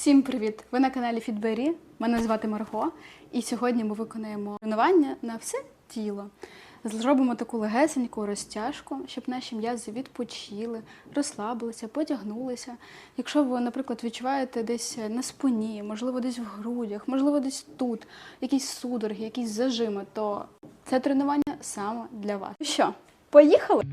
Всім привіт! Ви на каналі Фітбері. Мене звати Марго, і сьогодні ми виконаємо тренування на все тіло. Зробимо таку легесеньку розтяжку, щоб наші м'язи відпочили, розслабилися, потягнулися. Якщо ви, наприклад, відчуваєте десь на спині, можливо, десь в грудях, можливо, десь тут якісь судороги, якісь зажими, то це тренування саме для вас. Ну що, поїхали?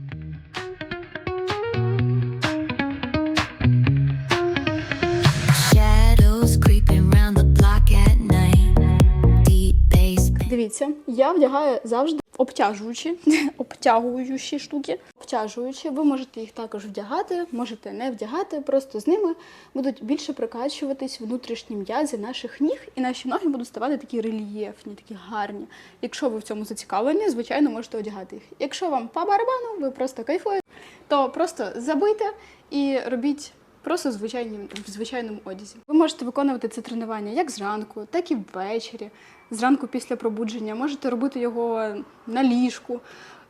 Дивіться, я вдягаю завжди обтяжуючі, обтягуючі штуки. Обтяжуючі, ви можете їх також вдягати, можете не вдягати, просто з ними будуть більше прокачуватись внутрішні м'язи наших ніг, і наші ноги будуть ставати такі рельєфні, такі гарні. Якщо ви в цьому зацікавлені, звичайно, можете одягати їх. Якщо вам по барабану, ви просто кайфуєте, то просто забийте і робіть просто в звичайнім, в звичайному одязі. Ви можете виконувати це тренування як зранку, так і ввечері. Зранку після пробудження можете робити його на ліжку,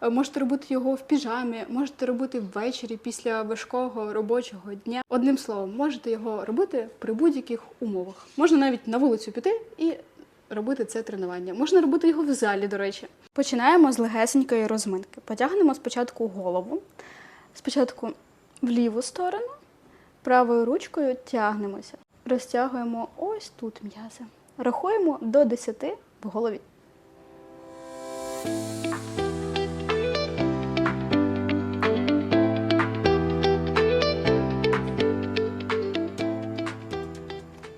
е, можете робити його в піжамі, можете робити ввечері після важкого робочого дня. Одним словом, можете його робити при будь-яких умовах. Можна навіть на вулицю піти і робити це тренування. Можна робити його в залі, до речі. Починаємо з легесенької розминки. Потягнемо спочатку голову, спочатку в ліву сторону, правою ручкою тягнемося. Розтягуємо ось тут м'язи. Рахуємо до 10 в голові.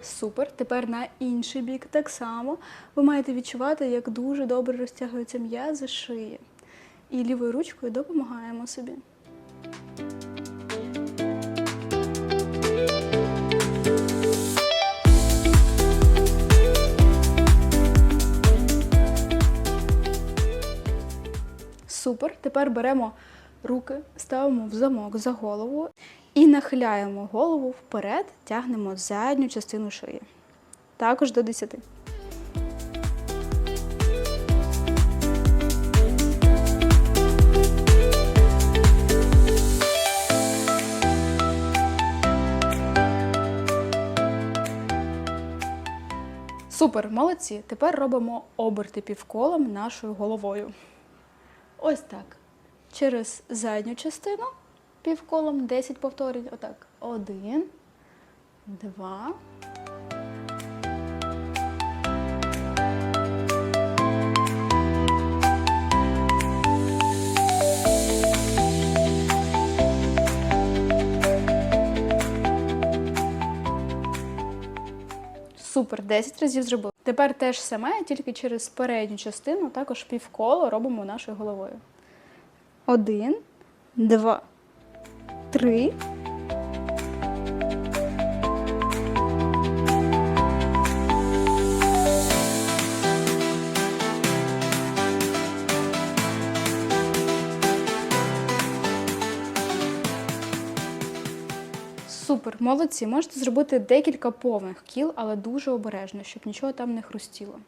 Супер. Тепер на інший бік так само. Ви маєте відчувати, як дуже добре розтягуються м'язи шиї. І лівою ручкою допомагаємо собі. Супер. Тепер беремо руки, ставимо в замок за голову і нахиляємо голову вперед, тягнемо задню частину шиї. Також до 10. Супер, молодці. Тепер робимо оберти півколом нашою головою. Ось так. Через задню частину півколом 10 повторень. Отак. Один, два. Супер, 10 разів зробили. Тепер те ж саме, тільки через передню частину, також півколо робимо нашою головою. Один, два, три. Супер, молодці. Можете зробити декілька повних кіл, але дуже обережно, щоб нічого там не хрустіло.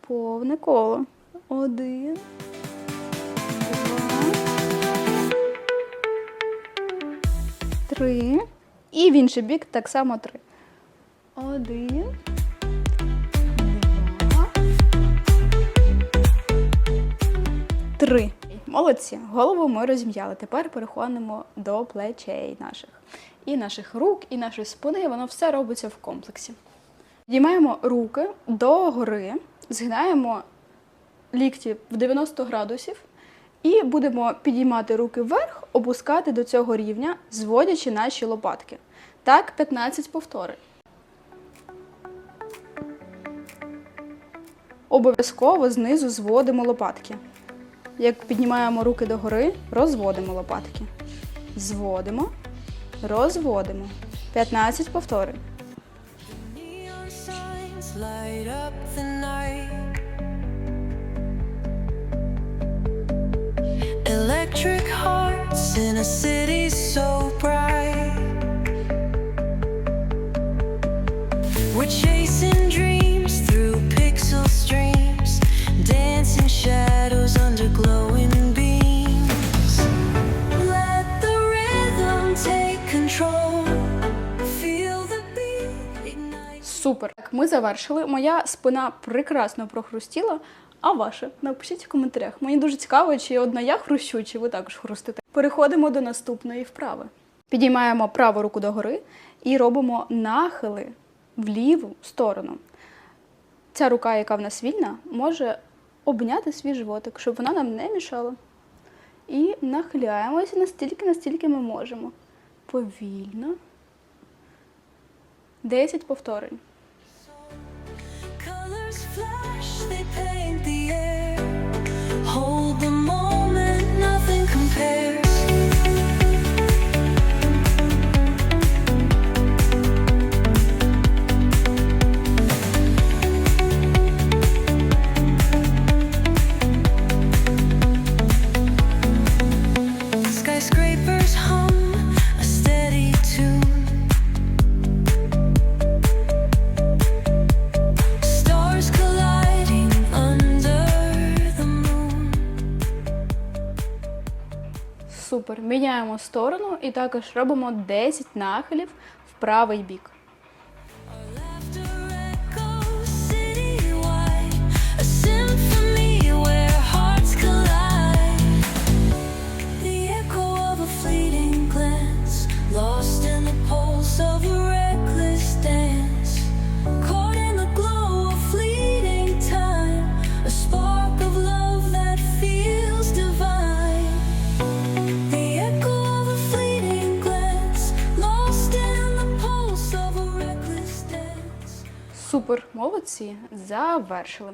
Повне коло. Один. Три. І в інший бік так само три. Один. Три. Молодці. Голову ми розім'яли. Тепер переходимо до плечей наших. І наших рук, і нашої спини. Воно все робиться в комплексі. Підіймаємо руки до гори, згинаємо лікті в 90 градусів і будемо підіймати руки вверх, опускати до цього рівня, зводячи наші лопатки. Так, 15 повторень. Обов'язково знизу зводимо лопатки. Як піднімаємо руки догори, розводимо лопатки. Зводимо, розводимо. 15 повторень. Electric hearts in a city so bright. Ми завершили. Моя спина прекрасно прохрустіла. А ваша? Напишіть в коментарях. Мені дуже цікаво, чи одна я хрущу, чи ви також хрустите. Переходимо до наступної вправи. Підіймаємо праву руку догори і робимо нахили в ліву сторону. Ця рука, яка в нас вільна, може обняти свій животик, щоб вона нам не мішала. І нахиляємося настільки, настільки ми можемо. Повільно. 10 повторень. Flash, they paint the air. Hold the Міняємо сторону і також робимо 10 нахилів в правий бік. Супер, молодці, завершили.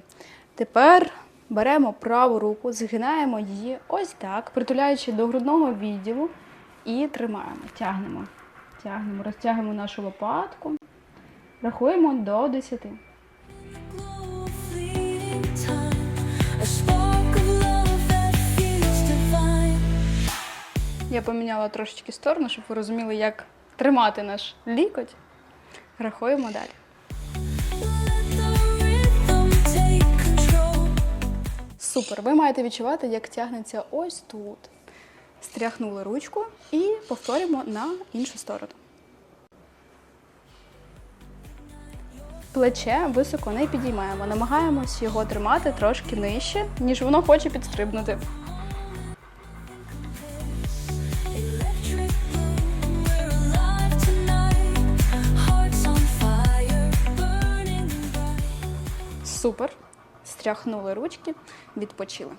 Тепер беремо праву руку, згинаємо її ось так, притуляючи до грудного відділу і тримаємо. Тягнемо. Тягнемо, розтягуємо нашу лопатку. Рахуємо до 10. glow of fleeting time, a spark of love that feels divine. Я поміняла трошечки сторону, щоб ви розуміли, як тримати наш лікоть. Рахуємо далі. Супер. Ви маєте відчувати, як тягнеться ось тут. Стряхнули ручку і повторюємо на іншу сторону. Плече високо не підіймаємо. Намагаємось його тримати трошки нижче, ніж воно хоче підстрибнути. Супер. Стряхнули ручки, відпочили.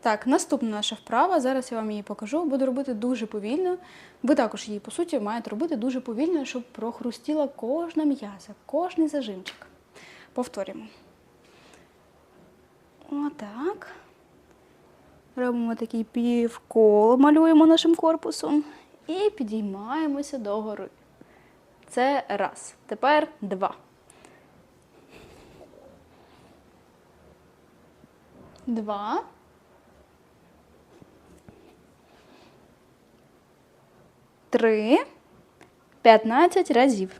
Так, наступна наша вправа. Зараз я вам її покажу. Буду робити дуже повільно. Ви також її, по суті, маєте робити дуже повільно, щоб прохрустіла кожна м'яза, кожний зажимчик. Повторюємо. Отак. Робимо такий півколо, малюємо нашим корпусом і підіймаємося догори. Це раз. Тепер два. Два. Три. П'ятнадцять разів.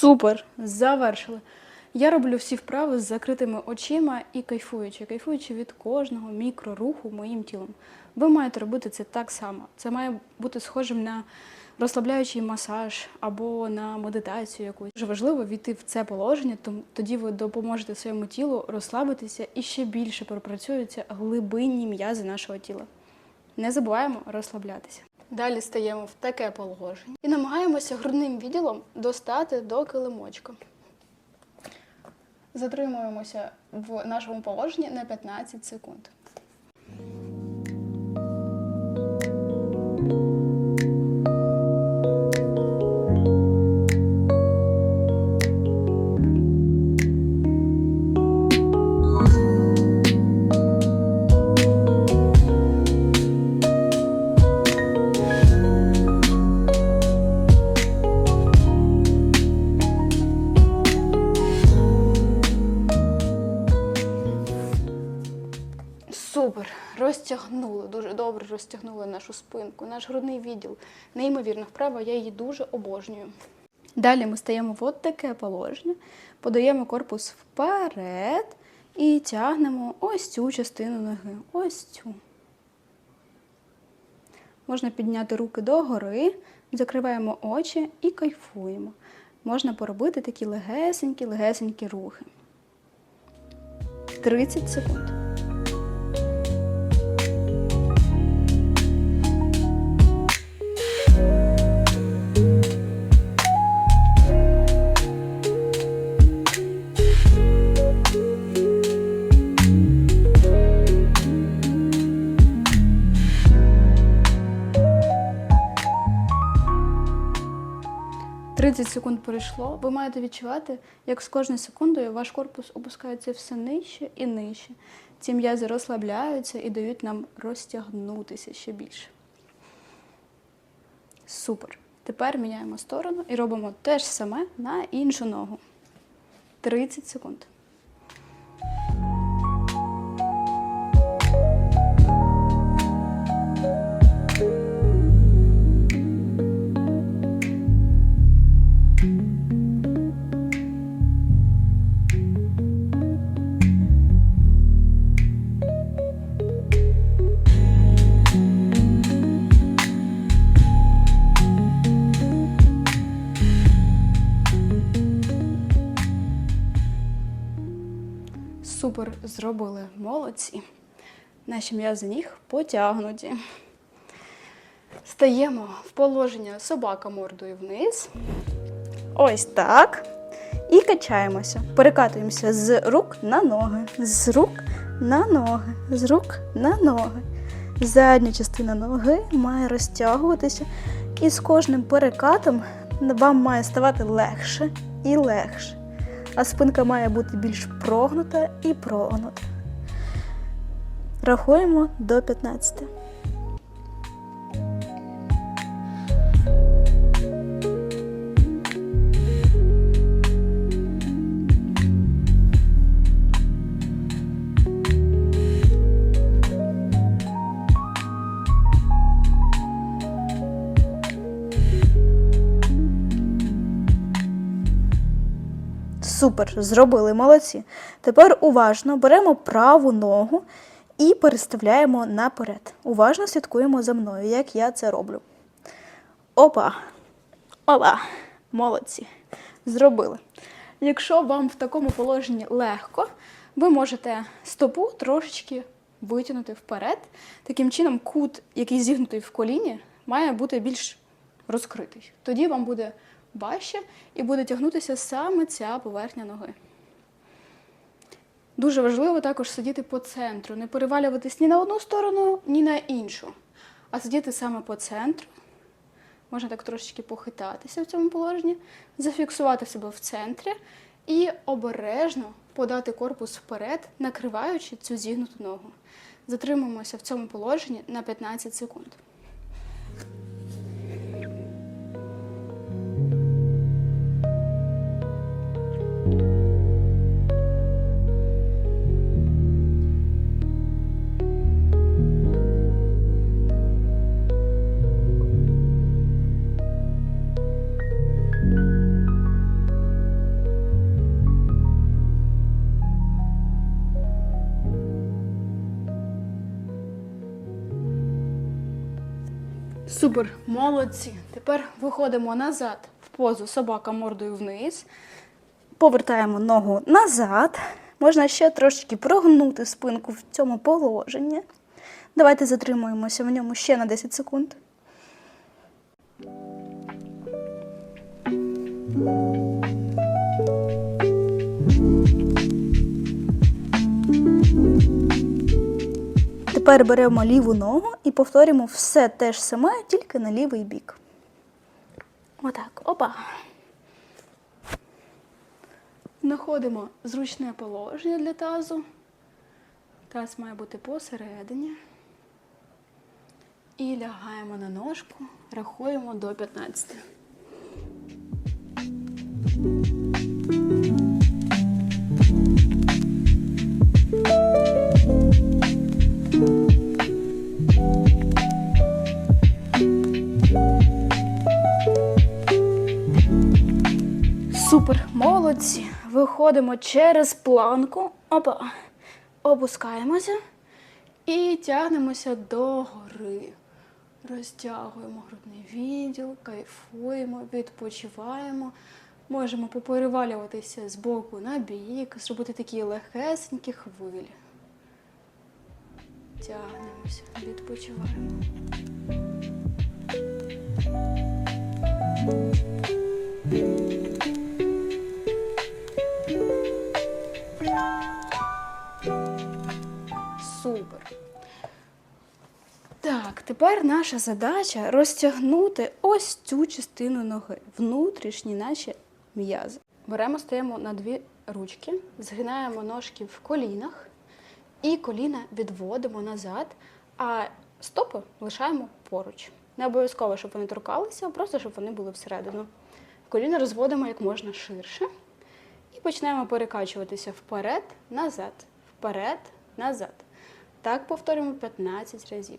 Супер! Завершили. Я роблю всі вправи з закритими очима і кайфуючи, кайфуючи від кожного мікроруху моїм тілом. Ви маєте робити це так само. Це має бути схожим на розслабляючий масаж або на медитацію якусь. Дуже важливо війти в це положення, тоді ви допоможете своєму тілу розслабитися і ще більше пропрацюються глибинні м'язи нашого тіла. Не забуваємо розслаблятися. Далі стаємо в таке положення і намагаємося грудним відділом достати до килимочка. Затримуємося в нашому положенні на 15 секунд. Супер! Розтягнули, дуже добре розтягнули нашу спинку, наш грудний відділ. Неймовірно вправа, я її дуже обожнюю. Далі ми стаємо в от таке положення, подаємо корпус вперед і тягнемо ось цю частину ноги. Ось цю. Можна підняти руки догори, закриваємо очі і кайфуємо. Можна поробити такі легесенькі, легесенькі рухи. 30 секунд. – 30 секунд пройшло. Ви маєте відчувати, як з кожною секундою ваш корпус опускається все нижче і нижче. Ці м'язи розслабляються і дають нам розтягнутися ще більше. Супер. Тепер міняємо сторону і робимо те ж саме на іншу ногу. 30 секунд. Супер зробили молодці. Наші м'язи ніг потягнуті. Стаємо в положення собака мордою вниз. Ось так. І качаємося. Перекатуємося з рук на ноги, з рук на ноги, з рук на ноги. Задня частина ноги має розтягуватися, і з кожним перекатом вам має ставати легше і легше. А спинка має бути більш прогнута і прогнута. Рахуємо до 15. Супер, зробили молодці. Тепер уважно беремо праву ногу і переставляємо наперед. Уважно слідкуємо за мною, як я це роблю. Опа! Опа! Молодці. Зробили. Якщо вам в такому положенні легко, ви можете стопу трошечки витягнути вперед. Таким чином, кут, який зігнутий в коліні, має бути більш розкритий. Тоді вам буде важче і буде тягнутися саме ця поверхня ноги. Дуже важливо також сидіти по центру, не перевалюватись ні на одну сторону, ні на іншу, а сидіти саме по центру. Можна так трошечки похитатися в цьому положенні, зафіксувати себе в центрі і обережно подати корпус вперед, накриваючи цю зігнуту ногу. Затримуємося в цьому положенні на 15 секунд. Супер, молодці. Тепер виходимо назад в позу собака мордою вниз. Повертаємо ногу назад. Можна ще трошечки прогнути спинку в цьому положенні. Давайте затримуємося в ньому ще на 10 секунд. Тепер беремо ліву ногу і повторюємо все те ж саме, тільки на лівий бік. Отак, опа. Знаходимо зручне положення для тазу. Таз має бути посередині. І лягаємо на ножку, рахуємо до 15. Супер, молодці. Виходимо через планку. Опа. Опускаємося і тягнемося до гори. Розтягуємо грудний відділ, кайфуємо, відпочиваємо. Можемо поперевалюватися з боку на бік, зробити такі легесенькі хвилі. Тягнемося, відпочиваємо. Супер. Тепер наша задача розтягнути ось цю частину ноги, внутрішні наші м'язи. Беремо, стаємо на дві ручки, згинаємо ножки в колінах і коліна відводимо назад, а стопи лишаємо поруч. Не обов'язково, щоб вони торкалися, а просто щоб вони були всередину. Коліна розводимо як можна ширше і почнемо перекачуватися вперед, назад, вперед, назад. Так повторюємо 15 разів.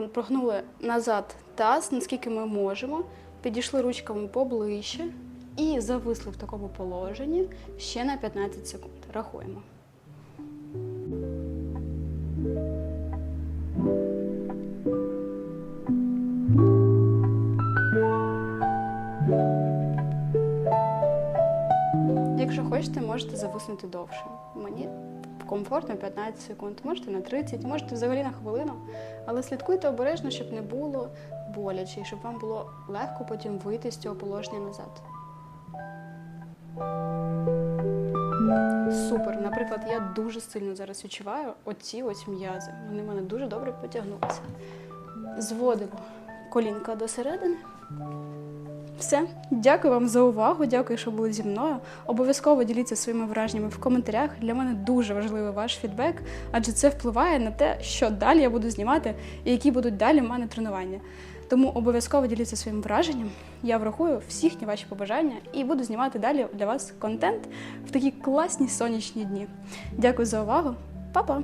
Ми Прогнули назад таз, наскільки ми можемо, підійшли ручками поближче і зависли в такому положенні ще на 15 секунд. Рахуємо. Якщо хочете, можете зависнути довше. Мені комфортно 15 секунд, можете на 30, можете взагалі на хвилину. Але слідкуйте обережно, щоб не було боляче, і щоб вам було легко потім вийти з цього положення назад. Супер. Наприклад, я дуже сильно зараз відчуваю оці ось м'язи. Вони в мене дуже добре потягнулися. Зводимо колінка до середини. Все, дякую вам за увагу. Дякую, що були зі мною. Обов'язково діліться своїми враженнями в коментарях. Для мене дуже важливий ваш фідбек, адже це впливає на те, що далі я буду знімати і які будуть далі в мене тренування. Тому обов'язково діліться своїм враженням. Я врахую всі ваші побажання і буду знімати далі для вас контент в такі класні сонячні дні. Дякую за увагу. Па-па!